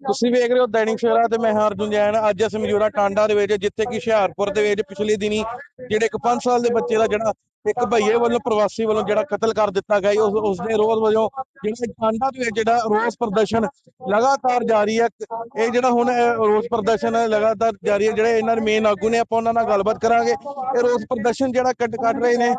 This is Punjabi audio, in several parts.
ਤੁਸੀਂ ਵੇਖ ਰਹੇ ਹੋ ਦੈਨਿਕ ਸ਼ਹਿਰਾ ਤੇ ਮੈਂ ਹਾਂ ਅਰਜੁਨ ਜੈਨ। ਅੱਜ ਅਸੀਂ ਮੌਜੂਦਾ ਟਾਂਡਾ ਦੇ ਵਿੱਚ, ਜਿੱਥੇ ਕਿ ਹੁਸ਼ਿਆਰਪੁਰ ਦੇ ਵਿੱਚ ਪਿਛਲੇ ਦਿਨੀ, ਜਿਹੜੇ ਇੱਕ 5 ਸਾਲ ਦੇ ਬੱਚੇ ਦਾ ਜਿਹੜਾ ਇੱਕ ਭਈਏ ਵੱਲੋਂ ਪ੍ਰਵਾਸੀ ਵੱਲੋਂ ਜਿਹੜਾ ਕਤਲ ਕਰ ਦਿੱਤਾ ਗਿਆ ਉਸ ਉਸ ਦੇ ਰੋਜ਼ ਵਜੋਂ ਜਿਹੜਾ ਦੇ ਵਿੱਚ ਜਿਹੜਾ ਰੋਸ ਪ੍ਰਦਰਸ਼ਨ ਲਗਾਤਾਰ ਜਾਰੀ ਹੈ ਇਹ ਜਿਹੜਾ ਹੁਣ ਇਹ ਰੋਸ ਪ੍ਰਦਰਸ਼ਨ ਹੈ ਲਗਾਤਾਰ ਜਾਰੀ ਹੈ ਜਿਹੜੇ ਇਹਨਾਂ ਦੇ ਮੇਨ ਆਗੂ ਨੇ ਆਪਾਂ ਉਹਨਾਂ ਨਾਲ ਗੱਲਬਾਤ ਕਰਾਂਗੇ। ਇਹ ਰੋਸ ਪ੍ਰਦਰਸ਼ਨ ਜਿਹੜਾ ਕੱਟ ਕੱਟ ਰਹੇ ਨੇ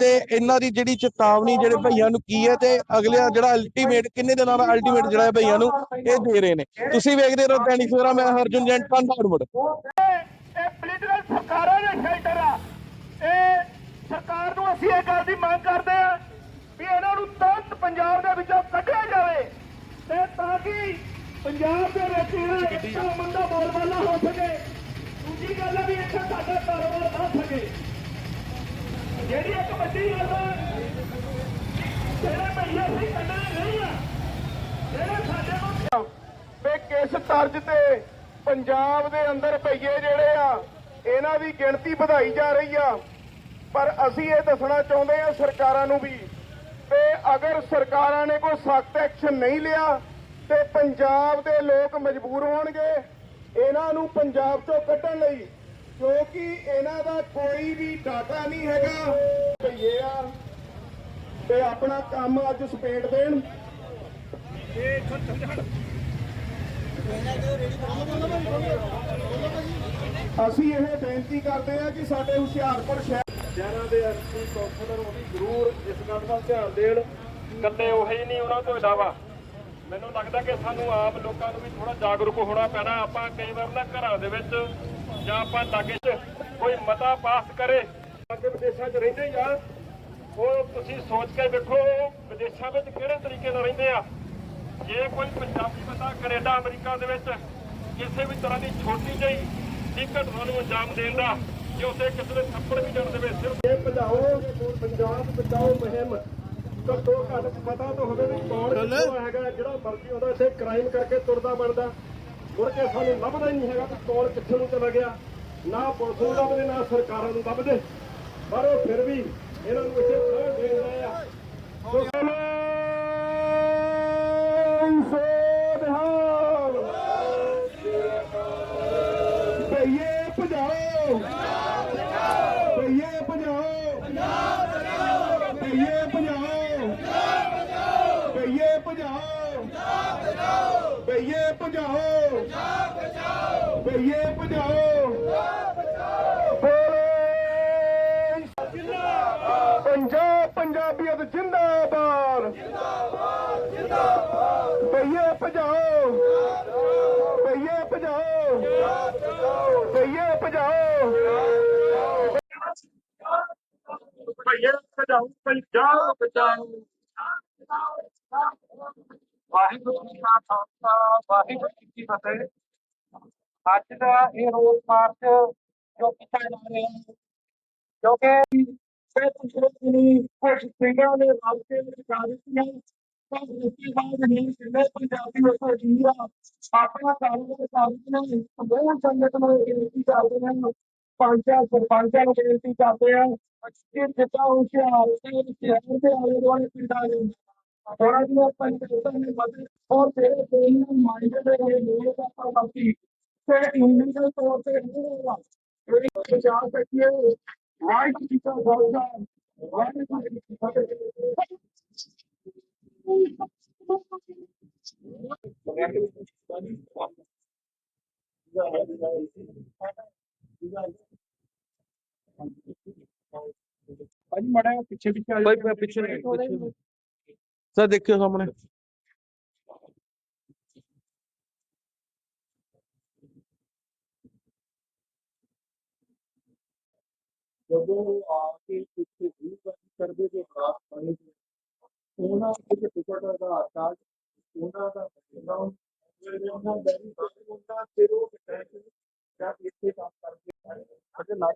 ਤੇ ਇਹਨਾਂ ਦੀ ਜਿਹੜੀ ਚੇਤਾਵਨੀ ਜਿਹੜੇ ਭਈਆਂ ਨੂੰ ਕੀ ਹੈ ਤੇ ਅਗਲੇ ਜਿਹੜਾ ਅਲਟੀਮੇਟ ਕਿੰਨੇ ਦਿਨਾਂ ਦਾ ਅਲਟੀਮੇਟ ਜਿਹੜਾ ਹੈ ਭਈਆਂ ਨੂੰ ਇਹ ਦੇ ਰਹੇ ਨੇ। ਤੁਸੀਂ ਵੇਖਦੇ ਰਹੋ ਦੈਨਿਕ ਸਵੇਰਾ ਮੈਂ ਹਰਜੁਨ ਜੈਨ ਟਾਂਡਾ ਅਡਵਡ ਇਹ ਪੋਲੀਟੀਕਲ ਸਰਕਾਰਾਂ ਦੇ ਸ਼ੈਲਟਰ ਆ ਇਹ ਸਰਕਾਰ ਨੂੰ ਅਸੀਂ ਇਹ ਗੱਲ ਦੀ ਮੰਗ ਕਰਦੇ ਆ ਵੀ ਇਹਨਾਂ ਨੂੰ ਤੁਰੰਤ ਪੰਜਾਬ ਦੇ ਵਿੱਚੋਂ ਕੱਢਿਆ ਜਾਵੇ ਤੇ ਤਾਂ ਕਿ ਪੰਜਾਬ ਦੇ ਵਿੱਚ ਜਿਹੜਾ ਇੱਕ ਮੰਦਾ ਬੋਲਬਾਲਾ ਹੋ ਸਕੇ। ਦੂਜੀ ਗੱਲ ਹੈ ਵੀ ਇੱਥੇ ਸਾਡਾ ਕਾਰੋਬਾਰ ਵੱਧ ਸਕੇ। ਜਿਹੜੀ ਇੱਕ ਵੱਡੀ ਗੱਲ ਹੈ ਜਿਹੜੇ ਭਈਏ ਅਸੀਂ ਕੱਢਣੇ ਨਹੀਂ ਆ ਜਿਹੜੇ ਸਾਡੇ ਨੂੰ ਵੀ ਕਿਸ ਤਰਜ ਤੇ ਪੰਜਾਬ ਦੇ ਅੰਦਰ ਭਈਏ ਜਿਹੜੇ ਆ ਇਹਨਾਂ ਦੀ ਗਿਣਤੀ ਵਧਾਈ ਜਾ ਰਹੀ ਆ। ਪਰ ਅਸੀਂ ਇਹ ਦੱਸਣਾ ਚਾਹੁੰਦੇ ਹਾਂ ਸਰਕਾਰਾਂ ਨੂੰ ਵੀ ਤੇ ਅਗਰ ਸਰਕਾਰਾਂ ਨੇ ਕੋਈ ਸਖਤ ਐਕਸ਼ਨ ਨਹੀਂ ਲਿਆ ਤੇ ਪੰਜਾਬ ਦੇ ਲੋਕ ਮਜਬੂਰ ਹੋਣਗੇ, ਇਹਨਾਂ ਨੂੰ ਪੰਜਾਬ ਤੋਂ ਕੱਢਣ ਲਈ, ਕਿਉਂਕਿ ਇਹਨਾਂ ਦਾ ਕੋਈ ਵੀ ਡਾਟਾ ਨਹੀਂ ਹੈਗਾ ਭਈਏ ਆ ਤੇ ਆਪਣਾ ਕੰਮ ਅੱਜ ਸਪੇਟ ਦੇਣ। ਅਸੀਂ ਇਹ ਬੇਨਤੀ ਕਰਦੇ ਹਾਂ ਕਿ ਸਾਡੇ ਹੁਸ਼ਿਆਰਪੁਰ ਸ਼ਹਿਰ ਸ਼ਹਿਰਾਂ ਦੇ ਐਸਪੀ ਕੌਂਸਲਰ ਉਹ ਵੀ ਜ਼ਰੂਰ ਇਸ ਗੱਲ ਦਾ ਧਿਆਨ ਦੇਣ। ਕੱਲੇ ਉਹੀ ਨਹੀਂ, ਉਹਨਾਂ ਤੋਂ ਇਲਾਵਾ ਮੈਨੂੰ ਲੱਗਦਾ ਕਿ ਸਾਨੂੰ ਆਪ ਲੋਕਾਂ ਨੂੰ ਵੀ ਥੋੜਾ ਜਾਗਰੂਕ ਹੋਣਾ ਪੈਣਾ। ਆਪਾਂ ਕਈ ਵਾਰ ਨਾ ਘਰਾਂ ਦੇ ਵਿੱਚ ਜਾਂ ਆਪਾਂ ਲਾਗੇ 'ਚ ਕੋਈ ਮਤਾ ਪਾਸ ਕਰੇ ਅੱਗੇ ਵਿਦੇਸ਼ਾਂ 'ਚ ਰਹਿੰਦੇ ਜਾਂ ਉਹ ਤੁਸੀਂ ਸੋਚ ਕੇ ਵੇਖੋ ਵਿਦੇਸ਼ਾਂ ਵਿੱਚ ਕਿਹੜੇ ਤਰੀਕੇ ਨਾਲ ਰਹਿੰਦੇ ਆ। ਜੇ ਕੋਈ ਪੰਜਾਬੀ ਬੰਦਾ ਕੈਨੇਡਾ, ਅਮਰੀਕਾ ਦੇ ਵਿੱਚ ਕਿਸੇ ਵੀ ਤਰ੍ਹਾਂ ਦੀ ਛੋਟੀ ਜਿਹੀ ਇੱਕ ਘਟਨਾ ਨੂੰ ਅੰਜਾਮ ਦੇਣ ਦਾ ਜੇ ਉਸੇ ਕਿਸੇ ਦੇ ਥੱਪੜ ਵੀ ਜਣ ਦੇਵੇ ਸਿਰਫ ਇਹ ਭਜਾਓ ਪੰਜਾਬ ਬਚਾਓ ਮੁਹਿੰਮ ਘੱਟੋ ਘੱਟ ਪਤਾ ਤਾਂ ਹੋਵੇ ਵੀ ਕੌਣ ਕਿੱਥੋਂ ਹੈਗਾ ਜਿਹੜਾ ਮਰਜ਼ੀ ਉਹਦਾ ਇੱਥੇ ਕ੍ਰਾਈਮ ਕਰਕੇ ਤੁਰਦਾ ਬਣਦਾ ਮੁੜ ਕੇ ਸਾਨੂੰ ਲੱਭਦਾ ਹੀ ਨਹੀਂ ਹੈਗਾ ਕਿ ਕੌਣ ਕਿੱਥੇ ਨੂੰ ਚਲਾ ਗਿਆ। ਨਾ ਪੁਲਿਸ ਨੂੰ ਲੱਭਦੇ ਨਾ ਸਰਕਾਰਾਂ ਨੂੰ ਲੱਭਦੇ। ਪਰ ਉਹ ਫਿਰ ਵੀ ਇਹਨਾਂ ਨੂੰ ਇੱਥੇ ਥੋੜਾ ਦੇ ਰਹੇ ਆ ਸੋ ਭਈਏ ਭਜਾਓ ਭਈਏ ਭਜਾਓ ਭਈਏ ਭਜਾਓ ਭਈਏ ਭਜਾਓ ਭਈਏ ਭਜਾਓ ਭਈਏ ਭਜਾਓ ਪੰਜਾਬ, ਪੰਜਾਬੀਅਤ ਜਿੰਦਾਬਾਦ। ਜਿੰਦਾਬਾਦ ਜਿੰਦਾਬਾਦ ਭਈਏ ਭਜਾਓ। ਭਈਏ ਭਜਾਓ। ਭਈਏ ਭਜਾਓ। ਭਈਏ ਭਜਾਓ, ਪੰਜਾਬ ਬਚਾਓ ਵਾਹਿਗੁਰੂ ਜੀ ਕਾ ਖਾਲਸਾ, ਵਾਹਿਗੁਰੂ ਜੀ ਕੀ ਫਤਿਹ। ਅੱਜ ਦਾ ਇਹ ਰੋਸ ਮਾਰਚ ਜੋ ਕੀਤਾ ਜਾ ਰਿਹਾ ਹੈ, ਕਿਉਂਕਿ ਸਿਹਤ ਸੁਰੱਖਿਆ ਨੂੰ ਕੁਝ ਦੇ ਰਸਤੇ ਵਿੱਚ ਜਾ ਤਾਂ ਉਸ ਬਾਅਦ ਹੀ ਜਿਹੜੇ ਪੰਜਾਬੀ ਉੱਥੇ ਜੀ ਆਪਣਾ ਕਾਰੋਬਾਰ ਕਰਦੇ ਨੇ ਸਮੂਹ ਸੰਗਠਨ ਨੂੰ ਬੇਨਤੀ ਕਰਦੇ ਨੇ ਪੰਚਾਇਤ ਸਰਪੰਚਾਂ ਨੂੰ ਬੇਨਤੀ ਕਰਦੇ ਆ ਕਿ ਜਿੱਦਾਂ ਹੁਸ਼ਿਆਰ ਤੇ ਸ਼ਹਿਰ ਦੇ ਆਲੇ ਦੁਆਲੇ ਪਿੰਡਾਂ ਦੇ ਉਹਨਾਂ ਦੀਆਂ ਪੰਚਾਇਤਾਂ ਨੇ ਮਦਦ ਔਰ ਜਿਹੜੇ ਕੋਈ ਮਾਈਂਡ ਦੇ ਹੋਏ ਲੋਕ ਆਪਾਂ ਬਾਕੀ ਤੇ ਇੰਡੀਵਿਜੂਅਲ ਤੌਰ ਤੇ ਨਹੀਂ ਹੋਗਾ ਇਹ ਬਚਾ ਸਕੀਏ ਵਾਹਿਗੁਰੂ ਜੀ ਕਾ ਖਾਲਸਾ ਵਾਹਿਗੁਰੂ ਜੀ ਕੀ ਫਤਿਹ ਭਾਜੀ ਮੜਾ ਪਿੱਛੇ ਪਿੱਛੇ ਆ ਭਾਈ ਪਿੱਛੇ ਪਿੱਛੇ ਸਰ ਦੇਖਿਓ ਸਾਹਮਣੇ। ਜਦੋਂ ਆ ਕੇ ਪਿੱਛੇ ਵੀ ਕਰਦੇ ਦੇ ਖਾਸ ਬਣੇ ਉਹਨਾਂ ਦੇ ਟਿਕਟ ਦਾ ਆਧਾਰ ਉਹਨਾਂ ਦਾ ਨਾਮ ਉਹਨਾਂ ਦਾ ਵੀ ਉਹਨਾਂ ਫਿਰ ਉਹ ਟੈਕਸ ਜਾਂ ਇੱਥੇ ਕੰਮ ਕਰਦੇ ਅਤੇ ਨਾਲ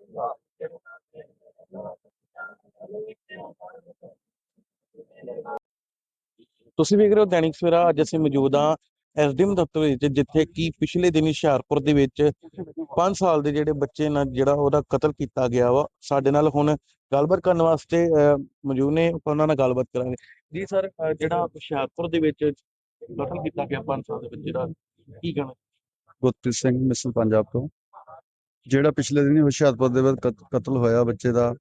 ਤੁਸੀਂ ਵੇਖ ਰਹੇ ਹੋ ਦੈਨਿਕ ਸਵੇਰਾ ਅੱਜ ਅਸੀਂ ਮੌਜੂਦ ਹਾਂ। ਐਸਡੀਐਮ ਦਫ਼ਤਰ ਵਿੱਚ ਜਿੱਥੇ ਕਿ ਪਿਛਲੇ ਦਿਨੀ ਹੁਸ਼ਿਆਰਪੁਰ ਦੇ ਵਿੱਚ 5 ਸਾਲ ਦੇ ਜਿਹੜੇ ਬੱਚੇ ਨਾਲ ਜਿਹੜਾ ਉਹਦਾ ਕਤਲ ਕੀਤਾ ਗਿਆ ਵਾ, ਸਾਡੇ ਨਾਲ ਹੁਣ ਗੱਲਬਾਤ ਕਰਨ ਵਾਸਤੇ ਮੌਜੂਦ ਨੇ ਉਹਨਾਂ ਨਾਲ ਗੱਲਬਾਤ ਕਰਾਂਗੇ। ਜੀ ਸਰ ਜਿਹੜਾ ਹੁਸ਼ਿਆਰਪੁਰ ਦੇ ਵਿੱਚ ਕਤਲ ਕੀਤਾ ਗਿਆ 5 ਸਾਲ ਦੇ ਬੱਚੇ ਦਾ, ਕੀ ਕਹਿਣਾ? ਗੁਰਪ੍ਰੀਤ ਸਿੰਘ, ਮਿਸਲ ਪੰਜਾਬ ਤੋਂ। ਜਿਹੜਾ ਪਿਛਲੇ ਦਿਨ ਹੁਸ਼ਿਆਰਪੁਰ ਦੇ ਵਿੱਚ ਕਤਲ ਹੋਇਆ ਬੱਚੇ ਦਾ,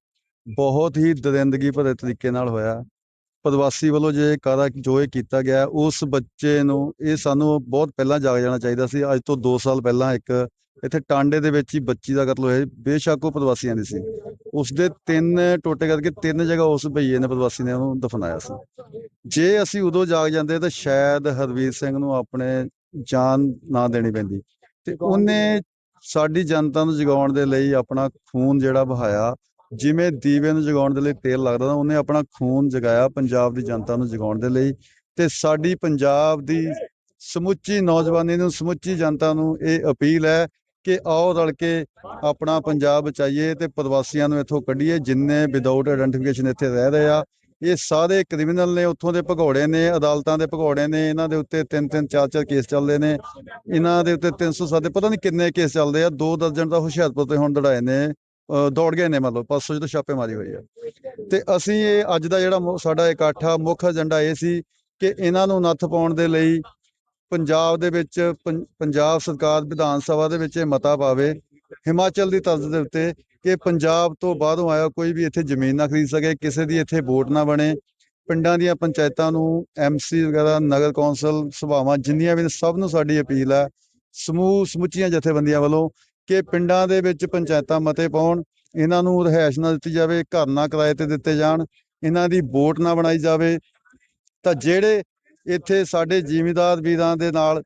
ਬਹੁਤ ਹੀ ਦਰਿੰਦਗੀ ਭਰੇ ਤਰੀਕੇ ਨਾਲ ਹੋਇਆ। ਪ੍ਰਵਾਸੀ ਵੱਲੋਂ ਜੇ ਕਾਰਾ ਜੋ ਇਹ ਕੀਤਾ ਗਿਆ, ਉਸ ਬੱਚੇ ਨੂੰ ਇਹ ਸਾਨੂੰ ਬਹੁਤ ਪਹਿਲਾਂ ਜਾਗ ਜਾਣਾ ਚਾਹੀਦਾ ਸੀ। ਅੱਜ ਤੋਂ 2 ਸਾਲ ਪਹਿਲਾਂ ਇੱਕ ਇੱਥੇ ਟਾਂਡੇ ਦੇ ਵਿੱਚ ਹੀ ਬੱਚੀ ਦਾ ਕਤਲ ਹੋਇਆ ਬੇਸ਼ੱਕ ਉਹ ਪ੍ਰਵਾਸੀਆਂ ਦੀ ਸੀ। ਉਸ ਦੇ ਤਿੰਨ ਟੋਟੇ ਕਰਕੇ ਤਿੰਨ ਜਗ੍ਹਾ ਉਸ ਭਈਏ ਨੇ ਪ੍ਰਵਾਸੀ ਨੇ ਉਹਨੂੰ ਦਫਨਾਇਆ ਸੀ। ਜੇ ਅਸੀਂ ਉਦੋਂ ਜਾਗ ਜਾਂਦੇ ਤਾਂ ਸ਼ਾਇਦ ਹਰਵੀਰ ਸਿੰਘ ਨੂੰ ਆਪਣੇ ਜਾਨ ਨਾ ਦੇਣੀ ਪੈਂਦੀ। ਤੇ ਉਹਨੇ ਸਾਡੀ ਜਨਤਾ ਨੂੰ ਜਗਾਉਣ ਦੇ ਲਈ ਆਪਣਾ ਖੂਨ ਜਿਹੜਾ ਵਹਾਇਆ। ਜਿਵੇਂ ਦੀਵੇ ਨੂੰ ਜਗਾਉਣ ਦੇ ਲਈ ਤੇਲ ਲੱਗਦਾ ਤਾਂ ਉਹਨੇ ਆਪਣਾ ਖੂਨ ਜਗਾਇਆ ਪੰਜਾਬ ਦੀ ਜਨਤਾ ਨੂੰ ਜਗਾਉਣ ਦੇ ਲਈ ਤੇ ਸਾਡੀ ਪੰਜਾਬ ਦੀ ਸਮੁੱਚੀ ਨੌਜਵਾਨੀ ਨੂੰ, ਸਮੁੱਚੀ ਜਨਤਾ ਨੂੰ ਇਹ ਅਪੀਲ ਹੈ ਕਿ ਆਓ ਰਲ ਕੇ ਆਪਣਾ ਪੰਜਾਬ ਬਚਾਈਏ ਤੇ ਪ੍ਰਵਾਸੀਆਂ ਨੂੰ ਇੱਥੋਂ ਕੱਢੀਏ ਜਿੰਨੇ ਵਿਦਆਊਟ ਆਇਡੈਂਟੀਫਿਕੇਸ਼ਨ ਇੱਥੇ ਰਹਿ ਰਹੇ ਆ। ਇਹ ਸਾਰੇ ਕ੍ਰਿਮੀਨਲ ਨੇ, ਉੱਥੋਂ ਦੇ ਭਗੌੜੇ ਨੇ, ਅਦਾਲਤਾਂ ਦੇ ਭਗੌੜੇ ਨੇ, ਇਹਨਾਂ ਦੇ ਉੱਤੇ ਤਿੰਨ ਤਿੰਨ, ਚਾਰ ਚਾਰ ਕੇਸ ਚੱਲਦੇ ਨੇ, ਇਹਨਾਂ ਦੇ ਉੱਤੇ 307 ਦੇ ਪਤਾ ਨਹੀਂ ਕਿੰਨੇ ਕੇਸ ਚੱਲਦੇ ਆ, ਦੋ ਦਰਜਨ ਦਾ ਹੁਸ਼ਿਆਰਪੁਰ ਤੇ ਹੁਣ ਦੜਾਏ ਨੇ। ਦੌੜ ਗਏ ਨੇ ਮਤਲਬ ਪਰਸੋਂ ਜਦੋਂ ਛਾਪੇ ਮਾਰੀ ਹੋਈ ਹੈ ਤੇ ਅਸੀਂ ਇਹ ਅੱਜ ਦਾ ਜਿਹੜਾ ਸਾਡਾ ਇਕੱਠ ਮੁੱਖ ਏਜੰਡਾ ਇਹ ਸੀ ਕਿ ਇਹਨਾਂ ਨੂੰ ਨੱਥ ਪਾਉਣ ਦੇ ਲਈ ਪੰਜਾਬ ਦੇ ਵਿੱਚ ਪੰਜਾਬ ਸਰਕਾਰ ਵਿਧਾਨ ਸਭਾ ਦੇ ਵਿੱਚ ਇਹ ਮਤਾ ਪਾਵੇ, ਹਿਮਾਚਲ ਦੀ ਤਰਜ਼ ਦੇ ਉੱਤੇ ਕਿ ਪੰਜਾਬ ਤੋਂ ਬਾਹਰੋਂ ਆਇਆ ਕੋਈ ਵੀ ਇੱਥੇ ਜ਼ਮੀਨ ਨਾ ਖਰੀਦ ਸਕੇ, ਕਿਸੇ ਦੀ ਇੱਥੇ ਵੋਟ ਨਾ ਬਣੇ। ਪਿੰਡਾਂ ਦੀਆਂ ਪੰਚਾਇਤਾਂ ਨੂੰ, ਐਮਸੀ ਵਗੈਰਾ, ਨਗਰ ਕੌਂਸਲ, ਸਭਾਵਾਂ ਜਿੰਨੀਆਂ ਵੀ ਨੇ, ਸਭ ਨੂੰ ਸਾਡੀ ਅਪੀਲ ਹੈ ਸਮੂਹ ਸਮੁੱਚੀਆਂ ਜਥੇਬੰਦੀਆਂ ਵੱਲੋਂ ਕਿ ਪਿੰਡਾਂ ਦੇ ਵਿੱਚ ਪੰਚਾਇਤਾਂ ਮਤੇ ਪਾਉਣ, ਇਹਨਾਂ ਨੂੰ ਰਿਹਾਇਸ਼ ਨਾ ਦਿੱਤੀ ਜਾਵੇ, ਘਰ ਨਾ ਕਿਰਾਏ ਤੇ ਦਿੱਤੇ ਜਾਣ, ਇਹਨਾਂ ਦੀ ਵੋਟ ਨਾ ਬਣਾਈ ਜਾਵੇ। ਤਾਂ ਜਿਹੜੇ ਇੱਥੇ ਸਾਡੇ ਜ਼ਿਮੀਦਾਰ ਵੀਰਾਂ ਦੇ ਨਾਲ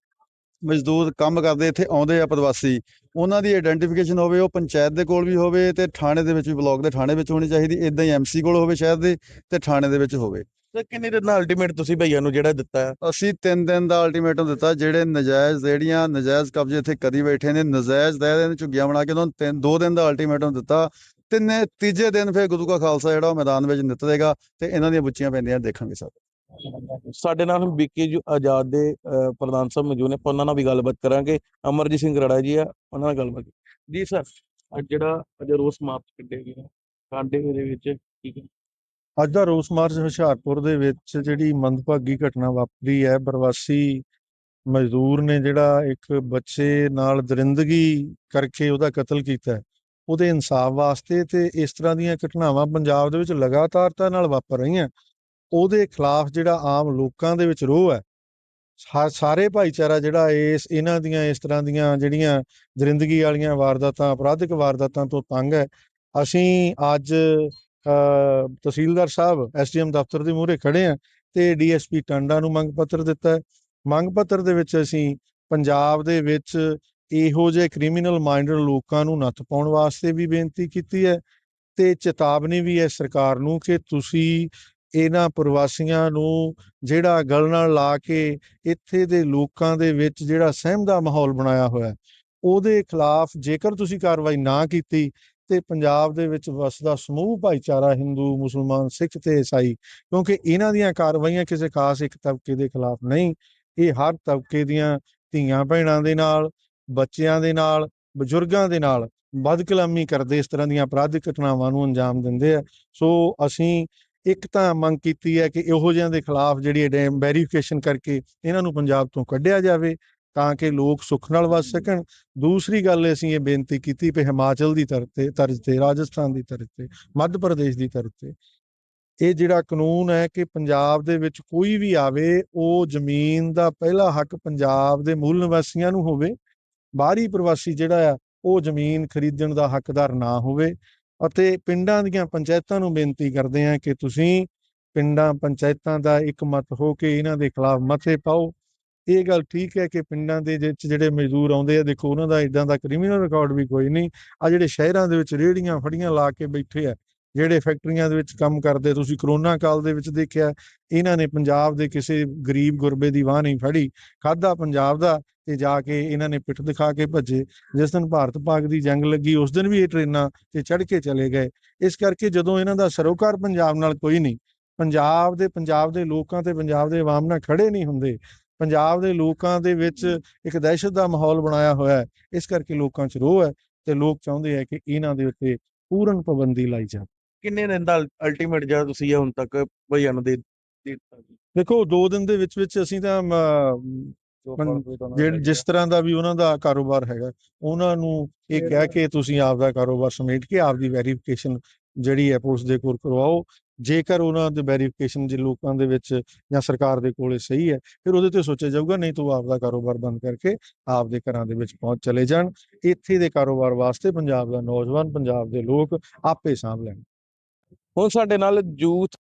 ਮਜ਼ਦੂਰ ਕੰਮ ਕਰਦੇ, ਇੱਥੇ ਆਉਂਦੇ ਆ ਪ੍ਰਵਾਸੀ, ਉਹਨਾਂ ਦੀ ਆਇਡੈਂਟੀਫਿਕੇਸ਼ਨ ਹੋਵੇ, ਉਹ ਪੰਚਾਇਤ ਦੇ ਕੋਲ ਵੀ ਹੋਵੇ ਤੇ ਥਾਣੇ ਦੇ ਵਿੱਚ ਵੀ, ਬਲਾਕ ਦੇ ਥਾਣੇ ਵਿੱਚ ਹੋਣੀ ਚਾਹੀਦੀ, ਇਦਾਂ ਹੀ ਐਮਸੀ ਕੋਲ ਹੋਵੇ ਸ਼ਹਿਰ ਦੇ ਤੇ ਥਾਣੇ ਦੇ ਵਿੱਚ ਹੋਵੇ। ਤੇ ਕਿੰਨੇ ਦਿਨ ਦਾ ਅਲਟੀਮੇਟ ਤੁਸੀਂ ਭਈਆ ਨੂੰ ਜਿਹੜਾ ਦਿੱਤਾ? ਅਸੀਂ 3 ਦਿਨ ਦਾ ਅਲਟੀਮੇਟਮ ਦਿੱਤਾ ਜਿਹੜੇ ਨਜਾਇਜ਼ ਰੇੜੀਆਂ ਨਜਾਇਜ਼ ਕਬਜ਼ੇ ਇੱਥੇ ਕਰੀ ਬੈਠੇ ਨੇ ਨਜਾਇਜ਼ ਰਹਿ ਨੇ ਝੁੱਗੀਆਂ ਬਣਾ ਕੇ ਉਹਨਾਂ ਨੂੰ ਤਿੰਨ ਦੋ ਦਿਨ ਦਾ ਅਲਟੀਮੇਟਮ ਦਿੱਤਾ ਤਿੰਨੇ ਤੀਜੇ ਦਿਨ ਫਿਰ ਗੁਰੂ ਕਾ ਖਾਲਸਾ ਜਿਹੜਾ ਉਹ ਮੈਦਾਨ ਵਿੱਚ ਨਿਕਲੇਗਾ ਤੇ ਇਹਨਾਂ ਦੀਆਂ ਬੁੱਚੀਆਂ ਪੈਂਦੀਆਂ ਦੇਖਾਂਗੇ ਸਭ। ਸਾਡੇ ਨਾਲ ਬੀਕੇ ਜੀ ਆਜ਼ਾਦ ਦੇ ਪ੍ਰਧਾਨ ਸਾਹਿਬ ਮੌਜੂਦ ਨੇ ਉਹਨਾਂ ਨਾਲ ਵੀ ਗੱਲਬਾਤ ਕਰਾਂਗੇ। ਅਮਰਜੀਤ ਸਿੰਘ ਰੜਾ ਜੀ ਆ ਉਹਨਾਂ ਨਾਲ ਗੱਲਬਾਤ ਜੀ ਸਰ ਅੱਜ ਜਿਹੜਾ ਅੱਜ ਰੋਸ ਮਾਰਚ ਕੱਢੇ ਗਏ ਸਾਡੇ ਦੇ ਵਿੱਚ ਠੀਕ ਹੈ। ਅੱਜ ਦਾ ਰੋਸ ਮਾਰਚ ਹੁਸ਼ਿਆਰਪੁਰ ਦੇ ਵਿੱਚ ਜਿਹੜੀ ਮੰਦਭਾਗੀ ਘਟਨਾ ਵਾਪਰੀ ਹੈ, ਪ੍ਰਵਾਸੀ ਮਜ਼ਦੂਰ ਨੇ ਜਿਹੜਾ ਇੱਕ ਬੱਚੇ ਨਾਲ ਦਰਿੰਦਗੀ ਕਰਕੇ ਉਹਦਾ ਕਤਲ ਕੀਤਾ ਉਹਦੇ ਇਨਸਾਫ ਵਾਸਤੇ ਤੇ ਇਸ ਤਰ੍ਹਾਂ ਦੀਆਂ ਘਟਨਾਵਾਂ ਪੰਜਾਬ ਦੇ ਵਿੱਚ ਲਗਾਤਾਰਤਾ ਨਾਲ ਵਾਪਰ ਰਹੀਆਂ। ਉਹਦੇ ਖਿਲਾਫ ਜਿਹੜਾ ਆਮ ਲੋਕਾਂ ਦੇ ਵਿੱਚ ਰੋਹ ਹੈ, ਸਾ- ਸਾਰੇ ਭਾਈਚਾਰਾ ਜਿਹੜਾ ਇਸ, ਇਹਨਾਂ ਦੀਆਂ ਇਸ ਤਰ੍ਹਾਂ ਦੀਆਂ ਜਿਹੜੀਆਂ ਦਰਿੰਦਗੀ ਵਾਲੀਆਂ ਵਾਰਦਾਤਾਂ, ਅਪਰਾਧਿਕ ਵਾਰਦਾਤਾਂ ਤੋਂ ਤੰਗ ਹੈ। ਅਸੀਂ ਅੱਜ ਤਹਿਸੀਲਦਾਰ ਸਾਹਿਬ ਐਸਡੀਐਮ ਦਫ਼ਤਰ ਦੇ ਮੂਹਰੇ ਖੜੇ ਆ ਤੇ ਡੀਐਸਪੀ ਟਾਂਡਾ ਨੂੰ ਮੰਗ ਪੱਤਰ ਦਿੱਤਾ ਹੈ। ਮੰਗ ਪੱਤਰ ਦੇ ਵਿੱਚ ਅਸੀਂ ਪੰਜਾਬ ਦੇ ਵਿੱਚ ਇਹੋ ਜਿਹੇ ਕ੍ਰਿਮੀਨਲ ਮਾਈਂਡਡ ਲੋਕਾਂ ਨੂੰ ਨੱਥ ਪਾਉਣ ਵਾਸਤੇ ਵੀ ਬੇਨਤੀ ਕੀਤੀ ਹੈ ਤੇ ਚੇਤਾਵਨੀ ਵੀ ਹੈ ਸਰਕਾਰ ਨੂੰ ਕਿ ਤੁਸੀਂ ਇਹਨਾਂ ਪ੍ਰਵਾਸੀਆਂ ਨੂੰ ਜਿਹੜਾ ਗਲ ਨਾਲ ਲਾ ਕੇ ਇੱਥੇ ਦੇ ਲੋਕਾਂ ਦੇ ਵਿੱਚ ਜਿਹੜਾ ਸਹਿਮ ਦਾ ਮਾਹੌਲ ਬਣਾਇਆ ਹੋਇਆ ਉਹਦੇ ਖਿਲਾਫ ਜੇਕਰ ਤੁਸੀਂ ਕਾਰਵਾਈ ਨਾ ਕੀਤੀ ਤੇ ਪੰਜਾਬ ਦੇ ਵਿੱਚ ਵਸਦਾ ਸਮੂਹ ਭਾਈਚਾਰਾ ਹਿੰਦੂ, ਮੁਸਲਮਾਨ, ਸਿੱਖ ਤੇ ਈਸਾਈ, ਕਿਉਂਕਿ ਇਹਨਾਂ ਦੀਆਂ ਕਾਰਵਾਈਆਂ ਕਿਸੇ ਖਾਸ ਇੱਕ ਤਬਕੇ ਦੇ ਖਿਲਾਫ ਨਹੀਂ, ਇਹ ਹਰ ਤਬਕੇ ਦੀਆਂ ਧੀਆਂ ਭੈਣਾਂ ਦੇ ਨਾਲ, ਬੱਚਿਆਂ ਦੇ ਨਾਲ, ਬਜ਼ੁਰਗਾਂ ਦੇ ਨਾਲ ਬਦਕਲਾਮੀ ਕਰਦੇ ਇਸ ਤਰ੍ਹਾਂ ਦੀਆਂ ਅਪਰਾਧਿਕ ਘਟਨਾਵਾਂ ਨੂੰ ਅੰਜਾਮ ਦਿੰਦੇ ਆ। ਸੋ ਅਸੀਂ ਇੱਕ ਤਾਂ ਮੰਗ ਕੀਤੀ ਹੈ ਕਿ ਇਹੋ ਜਿਹਿਆਂ ਦੇ ਖਿਲਾਫ ਜਿਹੜੀ ਵੈਰੀਫਿਕੇਸ਼ਨ ਕਰਕੇ ਇਹਨਾਂ ਨੂੰ ਪੰਜਾਬ ਤੋਂ ਕੱਢਿਆ ਜਾਵੇ। ਤਾਂ ਕਿ ਲੋਕ ਸੁੱਖ ਨਾਲ ਵਸ ਸਕਣ। ਦੂਸਰੀ ਗੱਲ ਅਸੀਂ ਇਹ ਬੇਨਤੀ ਕੀਤੀ ਕਿ ਹਿਮਾਚਲ ਦੀ ਤਰਫ ਤੇ ਤਰਜ਼ ਤੇ ਰਾਜਸਥਾਨ ਦੀ ਤਰਫ ਤੇ ਮੱਧ ਪ੍ਰਦੇਸ਼ ਦੀ ਤਰਫ ਤੇ। ਇਹ ਜਿਹੜਾ ਕਾਨੂੰਨ ਹੈ ਕਿ ਪੰਜਾਬ ਦੇ ਵਿੱਚ ਕੋਈ ਵੀ ਆਵੇ ਉਹ ਜ਼ਮੀਨ ਦਾ ਪਹਿਲਾ ਹੱਕ ਪੰਜਾਬ ਦੇ ਮੂਲ ਨਿਵਾਸੀਆਂ ਨੂੰ ਹੋਵੇ। ਬਾਹਰੀ ਪ੍ਰਵਾਸੀ ਜਿਹੜਾ ਆ ਉਹ ਜ਼ਮੀਨ ਖਰੀਦਣ ਦਾ ਹੱਕਦਾਰ ਨਾ ਹੋਵੇ। ਅਤੇ ਪਿੰਡਾਂ ਦੀਆਂ ਪੰਚਾਇਤਾਂ ਨੂੰ ਬੇਨਤੀ ਕਰਦੇ ਹਾਂ ਕਿ ਤੁਸੀਂ ਪਿੰਡਾਂ ਪੰਚਾਇਤਾਂ ਦਾ ਇੱਕ ਮਤ ਹੋ ਕੇ ਇਹਨਾਂ ਦੇ ਖਿਲਾਫ ਮਤੇ ਪਾਓ। ਇਹ ਗੱਲ ਠੀਕ ਹੈ ਕਿ ਪਿੰਡਾਂ ਦੇ ਵਿੱਚ ਜਿਹੜੇ ਮਜ਼ਦੂਰ ਆਉਂਦੇ ਆ, ਦੇਖੋ ਉਹਨਾਂ ਦਾ ਇਦਾਂ ਦਾ ਕ੍ਰਿਮੀਨਲ ਰਿਕਾਰਡ ਵੀ ਕੋਈ ਨਹੀਂ। ਆ ਜਿਹੜੇ ਸ਼ਹਿਰਾਂ ਦੇ ਵਿੱਚ ਰੇਹੜੀਆਂ ਫੜੀਆਂ ਲਾ ਕੇ ਬੈਠੇ ਆ, ਜਿਹੜੇ ਫੈਕਟਰੀਆਂ ਦੇ ਵਿੱਚ ਕੰਮ ਕਰਦੇ, ਤੁਸੀਂ ਕਰੋਨਾ ਕਾਲ ਦੇ ਵਿੱਚ ਦੇਖਿਆ, ਇਹਨਾਂ ਨੇ ਪੰਜਾਬ ਦੇ ਕਿਸੇ ਗਰੀਬ ਗੁਰਬੇ ਦੀ ਵਾਹ ਨਹੀਂ ਫੜੀ। ਖਾਦਾ ਪੰਜਾਬ ਦਾ ਤੇ ਜਾ ਕੇ ਇਹਨਾਂ ਨੇ ਪਿੱਠ ਦਿਖਾ ਕੇ ਭੱਜੇ। ਜਿਸ ਦਿਨ ਭਾਰਤ ਪਾਕ ਦੀ ਜੰਗ ਲੱਗੀ, ਉਸ ਦਿਨ ਵੀ ਇਹ ਟ੍ਰੇਨਾਂ ਤੇ ਚੜ ਕੇ ਚਲੇ ਗਏ। ਇਸ ਕਰਕੇ ਜਦੋਂ ਇਹਨਾਂ ਦਾ ਸਰੋਕਾਰ ਪੰਜਾਬ ਨਾਲ ਕੋਈ ਨਹੀਂ, ਪੰਜਾਬ ਦੇ ਪੰਜਾਬ ਦੇ ਲੋਕਾਂ ਤੇ ਪੰਜਾਬ ਦੇ ਆਵਾਮ ਨਾਲ ਖੜੇ ਨਹੀਂ ਹੁੰਦੇ ਪੰਜਾਬ ਦੇ ਲੋਕਾਂ ਦੇ ਵਿੱਚ ਇੱਕ ਦਹਿਸ਼ਤ ਦਾ ਮਾਹੌਲ ਬਣਾਇਆ ਹੋਇਆ ਹੈ ਇਸ ਕਰਕੇ ਲੋਕਾਂ 'ਚ ਰੋਹ ਹੈ ਤੇ ਲੋਕ ਚਾਹੁੰਦੇ ਆ ਕਿ ਇਹਨਾਂ ਦੇ ਉੱਤੇ ਪੂਰਨ ਪਾਬੰਦੀ ਲਾਈ ਜਾਵੇ ਕਿੰਨੇ ਦਿਨ ਦਾ ਅਲਟੀਮੇਟ ਜਿਹੜਾ ਤੁਸੀਂ ਇਹ ਹੁਣ ਤੱਕ ਭਈਆ ਨੂੰ ਦੇ ਦੇ ਦਿੱਤਾ? ਦੇਖੋ 2 ਦਿਨ ਦੇ ਵਿੱਚ ਵਿੱਚ ਅਸੀਂ ਤਾਂ ਜਿਸ ਤਰ੍ਹਾਂ ਦਾ ਵੀ ਉਹਨਾਂ ਦਾ ਕਾਰੋਬਾਰ ਹੈਗਾ ਉਹਨਾਂ ਨੂੰ ਇਹ ਕਹਿ ਕੇ ਤੁਸੀਂ ਆਪ ਦਾ ਕਾਰੋਬਾਰ ਸਮੇਟ ਕੇ ਆਪ ਦੀ ਵੈਰੀਫਿਕੇਸ਼ਨ ਜਿਹੜੀ ਹੈ ਪੁਲਿਸ ਦੇ ਕੋਲ ਕਰਵਾਓ ਜੇਕਰ ਉਹਨਾਂ ਦੇ ਵੈਰੀਫਿਕੇਸ਼ਨ ਜੇ ਲੋਕਾਂ ਦੇ ਵਿੱਚ ਜਾਂ ਸਰਕਾਰ ਦੇ ਕੋਲੇ ਸਹੀ ਹੈ ਫਿਰ ਉਹਦੇ ਤੇ ਸੋਚਿਆ ਜਾਊਗਾ ਨਹੀਂ ਤਾਂ ਆਪ ਦਾ ਕਾਰੋਬਾਰ ਬੰਦ ਕਰਕੇ ਆਪ ਦੇ ਘਰਾਂ ਦੇ ਵਿੱਚ ਪਹੁੰਚ ਚਲੇ ਜਾਣ। ਇੱਥੇ ਦੇ ਕਾਰੋਬਾਰ ਵਾਸਤੇ ਪੰਜਾਬ ਦਾ ਨੌਜਵਾਨ ਪੰਜਾਬ ਦੇ ਲੋਕ ਆਪੇ ਸਾਂਭ ਲੈਣ। ਹੁਣ ਸਾਡੇ ਨਾਲ ਯੂਥ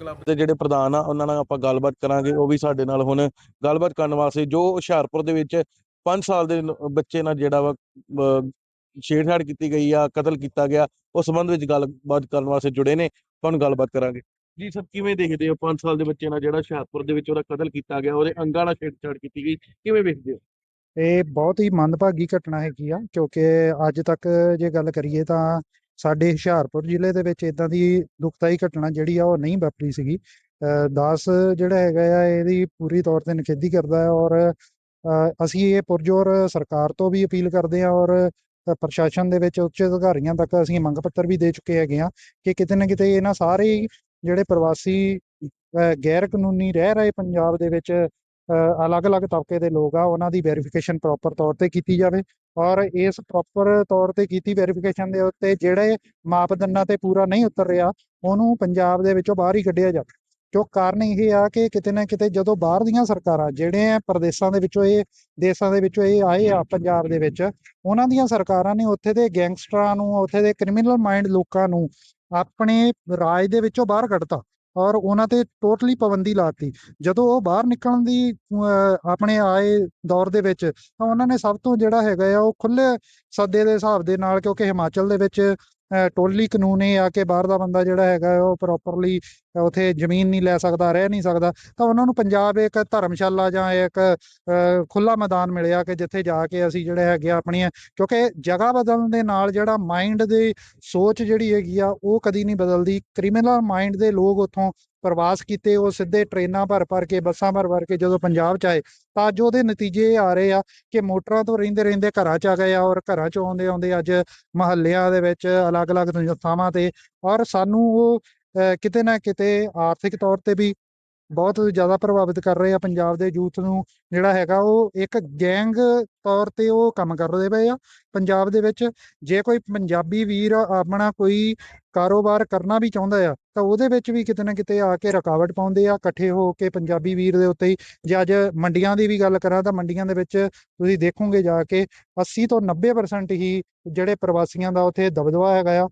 ਕਲੱਬ ਦੇ ਜਿਹੜੇ ਪ੍ਰਧਾਨ ਆ ਉਹਨਾਂ ਨਾਲ ਆਪਾਂ ਗੱਲਬਾਤ ਕਰਾਂਗੇ। ਉਹ ਵੀ ਸਾਡੇ ਨਾਲ ਹੁਣ ਗੱਲਬਾਤ ਕਰਨ ਵਾਸਤੇ ਜੋ ਹੁਸ਼ਿਆਰਪੁਰ ਦੇ ਵਿੱਚ 5 ਸਾਲ ਦੇ ਬੱਚੇ ਨਾਲ ਜਿਹੜਾ ਵਾ ਅਹ, ਛੇੜਛਾੜ ਕੀਤੀ ਗਈ ਆ ਕਤਲ ਕੀਤਾ ਗਿਆ ਉਸ ਸੰਬੰਧ ਵਿੱਚ ਗੱਲਬਾਤ ਕਰਨ ਵਾਸਤੇ ਜੁੜੇ ਨੇ ਤੁਹਾਨੂੰ ਗੱਲਬਾਤ ਕਰਾਂਗੇ। ਜੀ ਸਰ ਕਿਵੇਂ ਦੇਖਦੇ ਹੋ 5 ਸਾਲ ਦੇ ਬੱਚੇ ਨਾਲ ਜਿਹੜਾ ਹੁਸ਼ਿਆਰਪੁਰ ਦੇ ਵਿੱਚ ਉਹਦਾ ਕਤਲ ਕੀਤਾ ਗਿਆ ਉਹਦੇ ਅੰਗਾਂ ਨਾਲ ਛੇੜਛਾੜ ਕੀਤੀ ਗਈ ਕਿਵੇਂ ਵੇਖਦੇ ਹੋ? ਇਹ ਬਹੁਤ ਹੀ ਮੰਦਭਾਗੀ ਘਟਨਾ ਹੈਗੀ ਆ ਕਿਉਂਕਿ ਅੱਜ ਤੱਕ ਜੇ ਗੱਲ ਕਰੀਏ ਤਾਂ ਸਾਡੇ ਹੁਸ਼ਿਆਰਪੁਰ ਜ਼ਿਲ੍ਹੇ ਦੇ ਵਿੱਚ ਇਦਾਂ ਦੀ ਦੁਖਦਾਈ ਘਟਨਾ ਜਿਹੜੀ ਆ ਉਹ ਨਹੀਂ ਵਾਪਰੀ ਸੀਗੀ। ਅ, ਦਾਸ ਜਿਹੜਾ ਹੈਗਾ ਆ ਇਹਦੀ ਪੂਰੀ ਤੌਰ ਤੇ ਨਿਖੇਧੀ ਕਰਦਾ ਹੈ ਔਰ ਅਸੀਂ ਇਹ ਪੁਰਜੋਰ ਸਰਕਾਰ ਤੋਂ ਵੀ ਅਪੀਲ ਕਰਦੇ ਹਾਂ ਔਰ ਪ੍ਰਸ਼ਾਸਨ ਦੇ ਵਿੱਚ ਉੱਚ ਅਧਿਕਾਰੀਆਂ ਤੱਕ ਅਸੀਂ ਮੰਗ ਪੱਤਰ ਵੀ ਦੇ ਚੁੱਕੇ ਹੈਗੇ ਆ ਕਿ ਕਿਤੇ ਨਾ ਕਿਤੇ ਇਹਨਾਂ ਸਾਰੇ ਜਿਹੜੇ ਪ੍ਰਵਾਸੀ ਗੈਰ ਕਾਨੂੰਨੀ ਰਹਿ ਰਹੇ ਪੰਜਾਬ ਦੇ ਵਿੱਚ ਅਲੱਗ-ਅਲੱਗ ਤਬਕੇ ਦੇ ਲੋਕ ਆ, ਉਹਨਾਂ ਦੀ ਵੈਰੀਫਿਕੇਸ਼ਨ ਪ੍ਰੋਪਰ ਤੌਰ ਤੇ ਕੀਤੀ ਜਾਵੇ ਔਰ ਇਸ ਪ੍ਰੋਪਰ ਤੌਰ ਤੇ ਕੀਤੀ ਵੈਰੀਫਿਕੇਸ਼ਨ ਦੇ ਉੱਤੇ ਜਿਹੜੇ ਮਾਪਦੰਡਾਂ ਤੇ ਪੂਰਾ ਨਹੀਂ ਉਤਰ ਰਿਹਾ, ਉਹਨੂੰ ਪੰਜਾਬ ਦੇ ਵਿੱਚੋਂ ਬਾਹਰ ਹੀ ਕੱਢਿਆ ਜਾਵੇ। ਕਿਉਂ ਕਾਰਨ ਇਹ ਆ ਕਿ ਕਿਤੇ ਨਾ ਕਿਤੇ ਜਦੋਂ ਬਾਹਰ ਦੀਆਂ ਸਰਕਾਰਾਂ ਜਿਹੜੇ ਆ ਪ੍ਰਦੇਸ਼ਾਂ ਦੇ ਵਿੱਚੋਂ ਇਹ ਦੇਸ਼ਾਂ ਦੇ ਵਿੱਚੋਂ ਇਹ ਆਏ ਆ ਪੰਜਾਬ ਦੇ ਵਿੱਚ ਉਹਨਾਂ ਦੀਆਂ ਸਰਕਾਰਾਂ ਨੇ ਉੱਥੇ ਦੇ ਗੈਂਗਸਟਰਾਂ ਨੂੰ ਉੱਥੇ ਦੇ ਕ੍ਰਿਮੀਨਲ ਮਾਈਂਡ ਲੋਕਾਂ ਨੂੰ ਆਪਣੇ ਰਾਜ ਦੇ ਵਿੱਚੋਂ ਬਾਹਰ ਕੱਢਤਾ ਔਰ ਉਹਨਾਂ ਤੇ ਟੋਟਲੀ ਪਾਬੰਦੀ ਲਾਤੀ ਜਦੋਂ ਉਹ ਬਾਹਰ ਨਿਕਲਣ ਦੀ ਆਪਣੇ ਆਏ ਦੌਰ ਦੇ ਵਿੱਚ ਤਾਂ ਉਹਨਾਂ ਨੇ ਸਭ ਤੋਂ ਜਿਹੜਾ ਹੈਗਾ ਆ ਉਹ ਖੁੱਲੇ ਸੱਦੇ ਦੇ ਹਿਸਾਬ ਦੇ ਨਾਲ ਕਿਉਂਕਿ ਹਿਮਾਚਲ ਦੇ ਵਿੱਚ ਟੋਟਲੀ ਕਾਨੂੰਨ ਇਹ ਆ ਕਿ ਬਾਹਰ ਦਾ ਬੰਦਾ ਜਿਹੜਾ ਹੈਗਾ ਉਹ ਪ੍ਰੋਪਰਲੀ ਉਥੇ ਜ਼ਮੀਨ ਨਹੀਂ ਲੈ ਸਕਦਾ ਰਹਿ ਨਹੀਂ ਸਕਦਾ। ਤਾਂ ਉਹਨਾਂ ਨੂੰ ਪੰਜਾਬ ਇੱਕ ਧਰਮਸ਼ਾਲਾ ਜਾਂ ਇੱਕ ਅਹ, ਖੁੱਲਾ ਮੈਦਾਨ ਮਿਲਿਆ ਕਿ ਜਿੱਥੇ ਜਾ ਕੇ ਅਸੀਂ ਜਿਹੜੇ ਹੈਗੇ ਆ ਆਪਣੀਆਂ ਕਿਉਂਕਿ ਜਗ੍ਹਾ ਬਦਲਣ ਦੇ ਨਾਲ ਜਿਹੜਾ ਮਾਈਂਡ ਦੀ ਸੋਚ ਜਿਹੜੀ ਹੈਗੀ ਆ ਉਹ ਕਦੀ ਨਹੀਂ ਬਦਲਦੀ। ਕ੍ਰਿਮੀਨਲ ਮਾਈਂਡ ਦੇ ਲੋਕ ਉੱਥੋਂ ਪ੍ਰਵਾਸ ਕੀਤੇ, ਉਹ ਸਿੱਧੇ ਟ੍ਰੇਨਾਂ ਭਰ ਭਰ ਕੇ, ਬੱਸਾਂ ਭਰ ਭਰ ਕੇ ਜਦੋਂ ਪੰਜਾਬ ਚ ਆਏ, ਤਾਂ ਅੱਜ ਉਹਦੇ ਨਤੀਜੇ ਇਹ ਆ ਰਹੇ ਆ ਕਿ ਮੋਟਰਾਂ ਤੋਂ ਰਹਿੰਦੇ ਰਹਿੰਦੇ ਘਰਾਂ ਚ ਆ ਗਏ ਆ ਔਰ ਘਰਾਂ ਚ ਆਉਂਦੇ ਆਉਂਦੇ ਅੱਜ ਮਹੱਲਿਆਂ ਦੇ ਵਿੱਚ ਅਲੱਗ-ਅਲੱਗ ਥਾਵਾਂ ਤੇ ਔਰ ਸਾਨੂੰ ਉਹ ਕਿਤੇ ਨਾ ਕਿਤੇ ਆਰਥਿਕ ਤੌਰ ਤੇ ਵੀ ਬਹੁਤ ਜ਼ਿਆਦਾ ਪ੍ਰਭਾਵਿਤ ਕਰ ਰਹੇ ਆ ਪੰਜਾਬ ਦੇ ਯੂਥ ਨੂੰ, ਜਿਹੜਾ ਹੈਗਾ ਉਹ ਇੱਕ ਗੈਂਗ ਤੌਰ ਤੇ ਉਹ ਕੰਮ ਕਰਦੇ ਪਏ ਆ। ਪੰਜਾਬ ਦੇ ਵਿੱਚ ਜੇ ਕੋਈ ਪੰਜਾਬੀ ਵੀਰ ਆਪਣਾ ਕੋਈ ਕਾਰੋਬਾਰ ਕਰਨਾ ਵੀ ਚਾਹੁੰਦਾ ਆ, ਤਾਂ ਉਹਦੇ ਵਿੱਚ ਵੀ ਕਿਤੇ ਨਾ ਕਿਤੇ ਆ ਕੇ ਰੁਕਾਵਟ ਪਾਉਂਦੇ ਆ, ਇਕੱਠੇ ਹੋ ਕੇ ਪੰਜਾਬੀ ਵੀਰ ਦੇ ਉੱਤੇ ਹੀ। ਜੇ ਅੱਜ ਮੰਡੀਆਂ ਦੀ ਵੀ ਗੱਲ ਕਰਾਂ ਤਾਂ ਮੰਡੀਆਂ ਦੇ ਵਿੱਚ ਤੁਸੀਂ ਦੇਖੋਗੇ ਜਾ ਕੇ 80 ਤੋਂ 90% ਹੀ ਜਿਹੜੇ ਪ੍ਰਵਾਸੀਆਂ ਦਾ ਉੱਥੇ ਦਬਦਬਾ ਹੈਗਾ ਆ।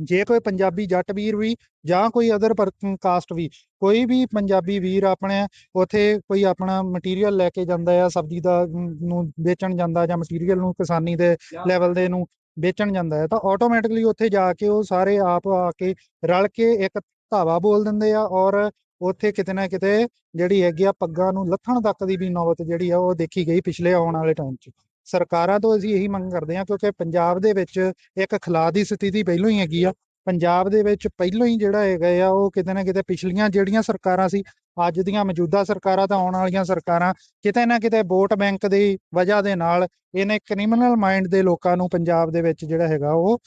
ਜੇ ਕੋਈ ਪੰਜਾਬੀ ਜੱਟ ਵੀਰ ਵੀ ਜਾਂ ਕੋਈ ਅਦਰ ਕਾਸਟ ਵੀ ਕੋਈ ਵੀ ਪੰਜਾਬੀ ਵੀਰ ਆਪਣੇ ਉੱਥੇ ਕੋਈ ਆਪਣਾ ਮਟੀਰੀਅਲ ਲੈ ਕੇ ਜਾਂਦਾ ਆ ਸਬਜ਼ੀ ਦਾ ਨ- ਵੇਚਣ ਜਾਂਦਾ ਜਾਂ ਮਟੀਰੀਅਲ ਨੂੰ ਕਿਸਾਨੀ ਦੇ ਲੈਵਲ ਦੇ ਨੂੰ ਵੇਚਣ ਜਾਂਦਾ ਹੈ ਤਾਂ ਆਟੋਮੈਟਿਕਲੀ ਉੱਥੇ ਜਾ ਕੇ ਉਹ ਸਾਰੇ ਆਪ ਆ ਕੇ ਰਲ ਕੇ ਇੱਕ ਧਾਵਾ ਬੋਲ ਦਿੰਦੇ ਆ ਔਰ ਉੱਥੇ ਕਿਤੇ ਨਾ ਕਿਤੇ ਜਿਹੜੀ ਹੈਗੀ ਆ ਪੱਗਾਂ ਨੂੰ ਲੱਥਣ ਤੱਕ ਦੀ ਵੀ ਨੌਬਤ ਜਿਹੜੀ ਆ ਉਹ ਦੇਖੀ ਗਈ ਪਿਛਲੇ ਆਉਣ ਵਾਲੇ ਟਾਈਮ 'ਚ। ਸਰਕਾਰਾਂ ਤੋਂ ਅਸੀਂ ਇਹੀ ਮੰਗ ਕਰਦੇ ਹਾਂ ਕਿਉਂਕਿ ਪੰਜਾਬ ਦੇ ਵਿੱਚ ਇੱਕ ਖਿਲਾਫ ਦੀ ਸਥਿਤੀ ਪਹਿਲਾਂ ਹੀ ਹੈਗੀ ਆ। ਪੰਜਾਬ ਦੇ ਵਿੱਚ ਪਹਿਲਾਂ ਹੀ ਜਿਹੜਾ ਹੈਗਾ ਆ ਉਹ ਕਿਤੇ ਨਾ ਕਿਤੇ ਪਿਛਲੀਆਂ ਜਿਹੜੀਆਂ ਸਰਕਾਰਾਂ ਸੀ ਅੱਜ ਦੀਆਂ ਮੌਜੂਦਾ ਸਰਕਾਰਾਂ ਤਾਂ ਆਉਣ ਵਾਲੀਆਂ ਸਰਕਾਰਾਂ ਕਿਤੇ ਨਾ ਕਿਤੇ ਵੋਟ ਬੈਂਕ ਦੀ ਵਜ੍ਹਾ ਦੇ ਨਾਲ ਇਹਨੇ ਕ੍ਰਿਮੀਨਲ ਮਾਈਂਡ ਦੇ ਲੋਕਾਂ ਨੂੰ ਪੰਜਾਬ ਦੇ ਵਿੱਚ ਜਿਹੜਾ ਹੈਗਾ ਉਹ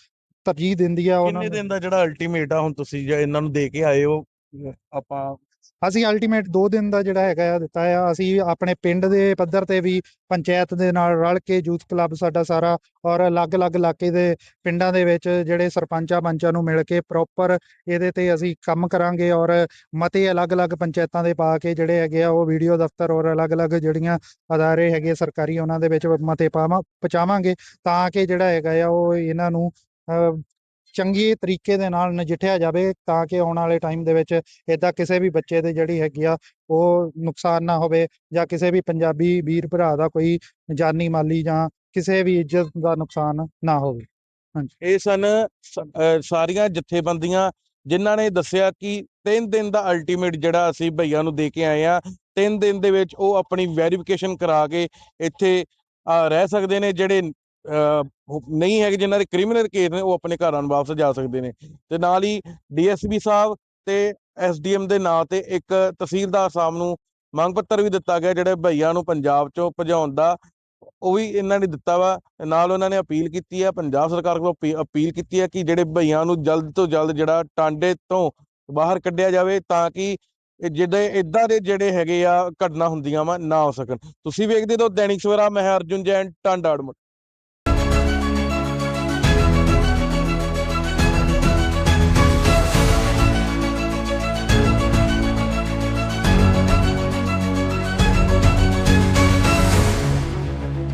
ਤਰਜੀਹ ਦਿੰਦੀ ਆ ਉਹਨਾਂ ਕਿੰਨੇ ਦਿਨ ਦਾ ਜਿਹੜਾ ਅਲਟੀਮੇਟ ਆ ਹੁਣ ਤੁਸੀਂ ਜੇ ਇਹਨਾਂ ਨੂੰ ਦੇ ਕੇ ਆਏ ਹੋ ਆਪਾਂ ਅਸੀਂ ਅਲਟੀਮੇਟ 2 ਦਿਨ ਦਾ ਜਿਹੜਾ ਹੈਗਾ ਆ ਦਿੱਤਾ ਆ। ਅਸੀਂ ਆਪਣੇ ਪਿੰਡ ਦੇ ਪੱਧਰ ਤੇ ਵੀ ਪੰਚਾਇਤ ਦੇ ਨਾਲ ਰਲ ਕੇ ਯੂਥ ਕਲੱਬ ਸਾਡਾ ਸਾਰਾ ਔਰ ਅਲੱਗ-ਅਲੱਗ ਇਲਾਕੇ ਦੇ ਪਿੰਡਾਂ ਦੇ ਵਿੱਚ ਜਿਹੜੇ ਸਰਪੰਚਾਂ ਪੰਚਾਂ ਨੂੰ ਮਿਲ ਕੇ ਪ੍ਰੋਪਰ ਇਹਦੇ ਤੇ ਅਸੀਂ ਕੰਮ ਕਰਾਂਗੇ ਔਰ ਮਤੇ ਅਲੱਗ-ਅਲੱਗ ਪੰਚਾਇਤਾਂ ਦੇ ਪਾ ਕੇ ਜਿਹੜੇ ਹੈਗੇ ਆ ਉਹ ਵੀਡੀਓ ਦਫ਼ਤਰ ਔਰ ਅਲੱਗ-ਅਲੱਗ ਜਿਹੜੀਆਂ ਅਦਾਰੇ ਹੈਗੇ ਸਰਕਾਰੀ ਉਹਨਾਂ ਦੇ ਵਿੱਚ ਮਤੇ ਪਾਵਾਂ ਪਹੁੰਚਾਵਾਂਗੇ ਤਾਂ ਕਿ ਜਿਹੜਾ ਹੈਗਾ ਆ ਉਹ ਇਹਨਾਂ ਨੂੰ ਅਹ, ਚੰਗੇ ਤਰੀਕੇ ਦੇ ਨਾਲ ਨਜਿੱਠਿਆ ਜਾਵੇ ਤਾਂ ਕਿ ਆਉਣ ਵਾਲੇ ਟਾਈਮ ਦੇ ਵਿੱਚ ਇਦਾਂ ਕਿਸੇ ਵੀ ਬੱਚੇ ਦੇ ਜਿਹੜੀ ਹੈਗੀ ਆ, ਉਹ ਨੁਕਸਾਨ ਨਾ ਹੋਵੇ ਜਾਂ ਕਿਸੇ ਵੀ ਪੰਜਾਬੀ ਵੀਰ ਭਰਾ ਦਾ ਕੋਈ ਜਾਨੀ ਮਾਲੀ ਜਾਂ ਕਿਸੇ ਵੀ ਇੱਜ਼ਤ ਦਾ ਨੁਕਸਾਨ ਨਾ ਹੋਵੇ। ਇਹ ਸਨ ਸਾਰੀਆਂ ਜਥੇਬੰਦੀਆਂ ਜਿਨ੍ਹਾਂ ਨੇ ਦੱਸਿਆ ਕਿ 3 ਦਿਨ ਦਾ ਅਲਟੀਮੇਟ ਜਿਹੜਾ ਅਸੀਂ ਭਈਆਂ ਨੂੰ ਦੇ ਕੇ ਆਏ ਆ 3 ਦਿਨ ਦੇ ਵਿੱਚ ਉਹ ਆਪਣੀ ਵੈਰੀਫਿਕੇਸ਼ਨ ਕਰਾ ਕੇ ਇੱਥੇ ਰਹਿ ਸਕਦੇ ਨੇ ਜਿਹੜੇ ਨਹੀਂ ਹੈਗੇ ਜਿਨ੍ਹਾਂ ਦੇ ਕ੍ਰਿਮੀਨਲ ਕੇਸ ਨੇ, ਉਹ ਆਪਣੇ ਘਰਾਂ ਨੂੰ ਵਾਪਸ ਜਾ ਸਕਦੇ ਨੇ। ਤੇ ਨਾਲ ਹੀ ਡੀਐਸਪੀ ਸਾਹਿਬ ਤੇ ਐਸਡੀਐਮ ਦੇ ਨਾਂ ਤੇ ਇੱਕ ਤਹਿਸੀਲਦਾਰ ਸਾਹਿਬ ਨੂੰ ਮੰਗ ਪੱਤਰ ਵੀ ਦਿੱਤਾ ਗਿਆ, ਜਿਹੜੇ ਭਈਆਂ ਨੂੰ ਪੰਜਾਬ ਚੋਂ ਭਜਾਉਣ ਦਾ, ਉਹ ਵੀ ਇਹਨਾਂ ਨੇ ਦਿੱਤਾ ਵਾ। ਨਾਲ ਉਹਨਾਂ ਨੇ ਅਪੀਲ ਕੀਤੀ ਹੈ ਪੰਜਾਬ ਸਰਕਾਰ ਕੋਲ ਅਪੀ- ਅਪੀਲ ਕੀਤੀ ਹੈ ਕਿ ਜਿਹੜੇ ਭਈਆਂ ਨੂੰ ਜਲਦ ਤੋਂ ਜਲਦ ਜਿਹੜਾ ਟਾਂਡੇ ਤੋਂ ਬਾਹਰ ਕੱਢਿਆ ਜਾਵੇ, ਤਾਂ ਕਿ ਜਿਹੜੇ ਇਦਾਂ ਦੇ ਜਿਹੜੇ ਹੈਗੇ ਆ, ਘਟਨਾ ਹੁੰਦੀਆਂ ਵਾ, ਨਾ ਹੋ ਸਕਣ। ਤੁਸੀਂ ਵੇਖਦੇ ਹੋ ਦੈਨਿਕ ਸਵੇਰਾ ਮੈਂ ਅਰਜੁਨ ਜੈਨ, ਟਾਂਡਾ ਅਡਮਟ